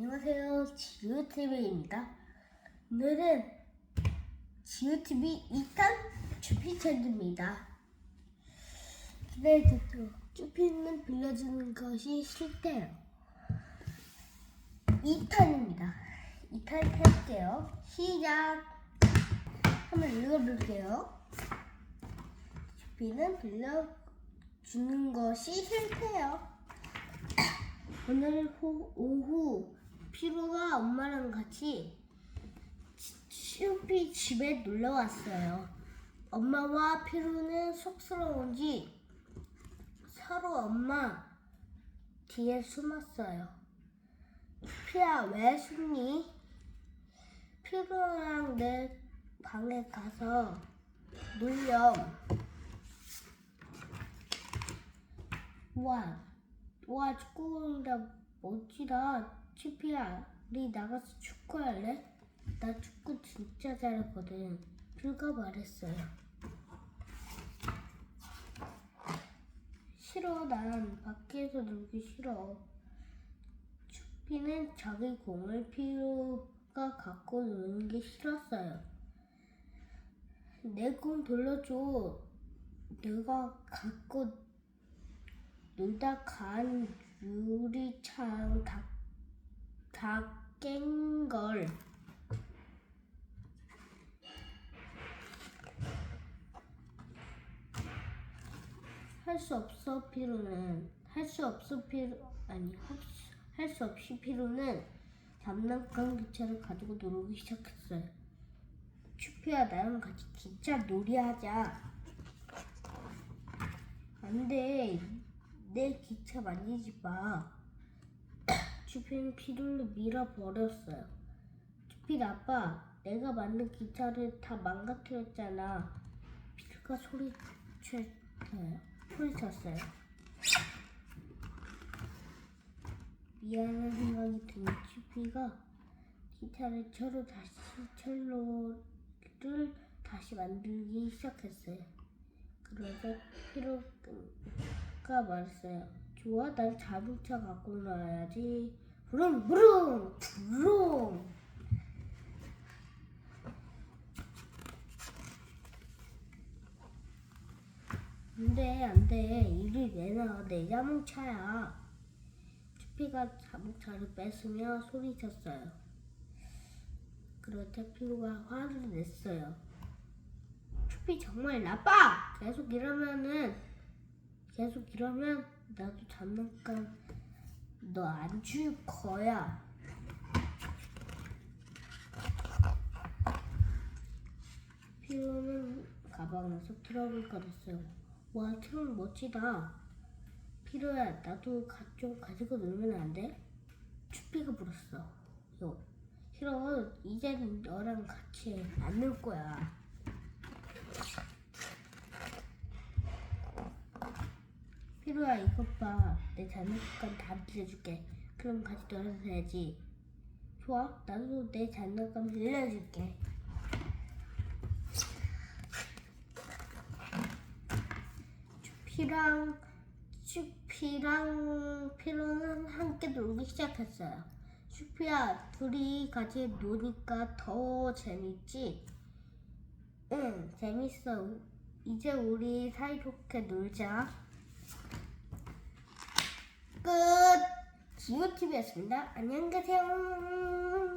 안녕하세요. 지우TV입니다. 오늘은 지우TV 2탄 주피찬입니다. 기대해주세요. 주피는 빌려주는 것이 싫대요. 2탄입니다. 2탄 할게요. 시작! 한번 읽어볼게요. 주피는 빌려주는 것이 싫대요. 오늘 후, 오후 피루가 엄마랑 같이 슈피 집에 놀러 왔어요. 엄마와 피루는 쑥스러운지 서로 엄마 뒤에 숨었어요. 피야 왜 숨니? 피루랑 내 방에 가서 놀렴. 와 와 축구공이다 멋지다 치피야 우리 나가서 축구할래? 나 축구 진짜 잘하거든. 불가 말했어요. 싫어 난 밖에서 놀기 싫어. 추피는 자기 공을 피우가 갖고 노는 게 싫었어요. 내 공 돌려줘. 내가 갖고 놀다 간 유리창 다, 다 깬 걸. 할 수 없어 피로는 할 수 없어 피로 아니 할 수 없이 피로는 장난감 기차를 가지고 놀기 시작했어요. 추피야 나랑 같이 기차 놀이하자. 안돼 내 기차 만지지 마. 주피는 피를 밀어버렸어요. 주필 아빠, 내가 만든 기차를 다 망가뜨렸잖아. 피가 소리쳤어요. 소리쳤어요. 미안한 생각이 든 주피가 기차를 철로 다시 철로를 다시 만들기 시작했어요. 그래서 피로가 말했어요. 좋아, 난 자동차 갖고 나와야지. 부릉 부릉 부릉. 안돼 안돼 이리 내놔 내 자동차야. 추피가 자동차를 뺏으며 소리쳤어요. 그렇다 피로가 화를 냈어요. 추피 정말 나빠. 계속 이러면은 계속 이러면 나도 장난감 너 안 줄 거야. 피로는 가방에서 트럭을 꺼냈어요. 와 트럭 멋지다. 피로야 나도 가, 좀 가지고 놀면 안 돼? 추피가 물었어. 요. 피로 이제는 너랑 같이 안 놀 거야. 피로야 이것 봐. 내 장난감 다 빌려줄게. 그럼 같이 놀아도 되지. 좋아. 나도 내 장난감 빌려줄게. 추피랑 추피랑 피로는 함께 놀기 시작했어요. 추피야, 둘이 같이 노니까 더 재밌지? 응, 재밌어. 이제 우리 사이좋게 놀자. 끝. 지오TV였습니다. 안녕히 가세요.